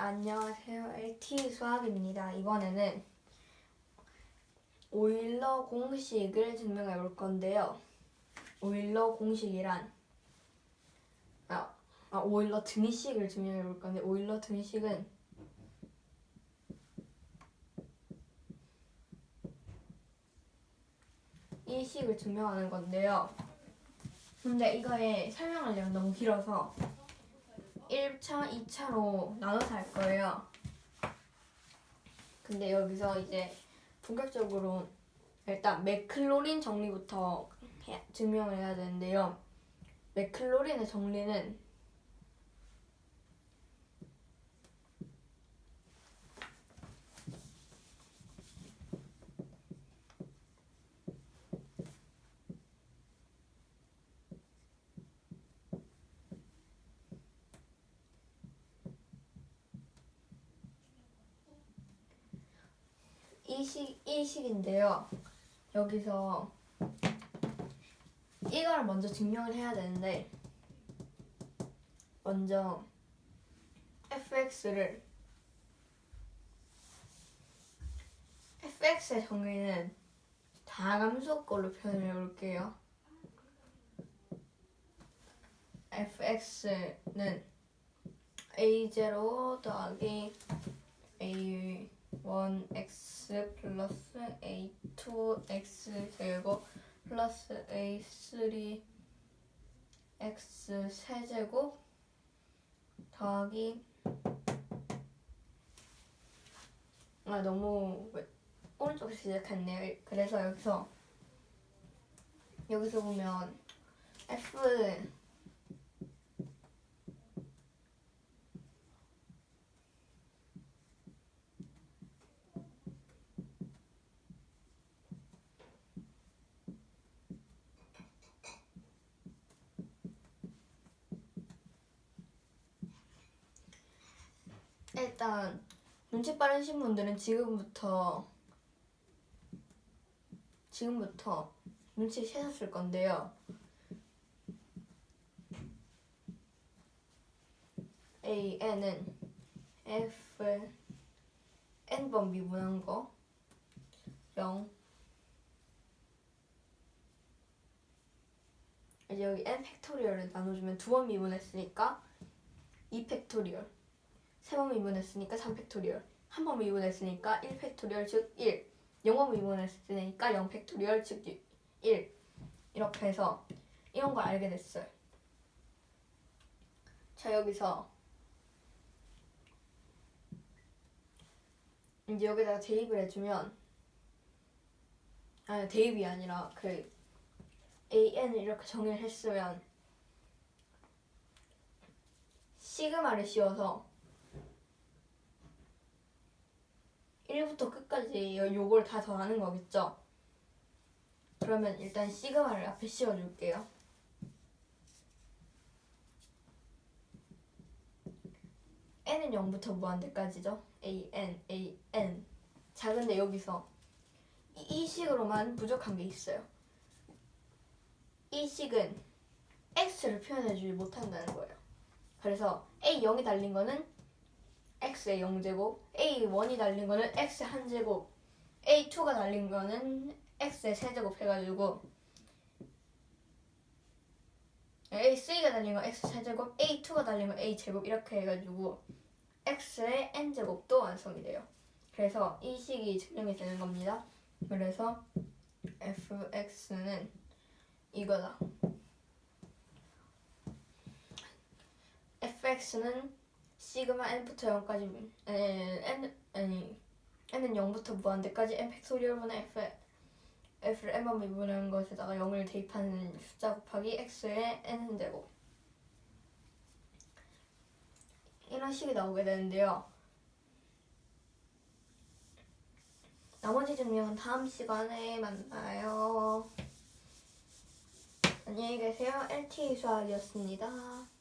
안녕하세요. LT 수학입니다. 이번에는 오일러 공식을 증명해 볼 건데요. 오일러 공식이란 아, 아 오일러 등식을 증명해 볼 건데 오일러 등식은 이 식을 증명하는 건데요. 근데 이거에 설명하려면 너무 길어서 1차, 2차로 나눠서 할 거예요. 근데 여기서 이제 본격적으로 일단 맥클로린 정리부터 해- 증명을 해야 되는데요. 맥클로린의 정리는 이 식, 이 식인데요. 여기서 이걸 먼저 증명을 해야 되는데 먼저 fx를 fx의 정의는 다감수 걸로 표현해 볼게요. fx는 a0 더하기 a1x 플러스 a2x 제곱 플러스 a3 x 세제곱 더하기 아 너무 왜- 오른쪽에서 시작했네요. 그래서 여기서 여기서 보면 f 일단 눈치 빠르신 분들은 지금부터 지금부터 눈치 채셨을 건데요. A N은 F N번 미분한 거 0. 이제 여기 N 팩토리얼을 나눠주면 두 번 미분했으니까 2 팩토리얼. 세 번 미분했으니까 3팩토리얼. 한 번 미분했으니까 1팩토리얼 즉 1. 0번 미분했으니까 0팩토리얼 즉 1. 이렇게 해서 이런 걸 알게 됐어요. 자 여기서 이제 여기다가 대입을 해주면 아니 대입이 아니라 그 AN을 이렇게 정의를 했으면 시그마를 씌워서 1부터 끝까지 요- 요걸 다 더하는 거겠죠? 그러면 일단 시그마를 앞에 씌워줄게요. n은 0부터 무한대까지죠? a, n, a, n. 자, 근데 여기서 이, 이 식으로만 부족한 게 있어요. 이 식은 x를 표현해주지 못한다는 거예요. 그래서 a0이 달린 거는 x의 0제곱, a1이 달린 거는 x 한 제곱, a2가 달린 거는 x의 세제곱 해가지고 a3가 달린 거 x 세제곱, a2가 달린 거 a 제곱 이렇게 해가지고 x의 n 제곱도 완성이 돼요. 그래서 이 식이 증명이 되는 겁니다. 그래서 fx는 이거다. fx는 시그마 n부터 0까지 n 아니 n은 0부터 무한대까지 n 팩토리얼 분의 f f를 n번 미분한 것에다가 0을 대입하는 숫자 곱하기 x의 n 제곱 이런 식이 나오게 되는데요. 나머지 증명은 다음 시간에 만나요. 안녕히 계세요. LT 수학이었습니다.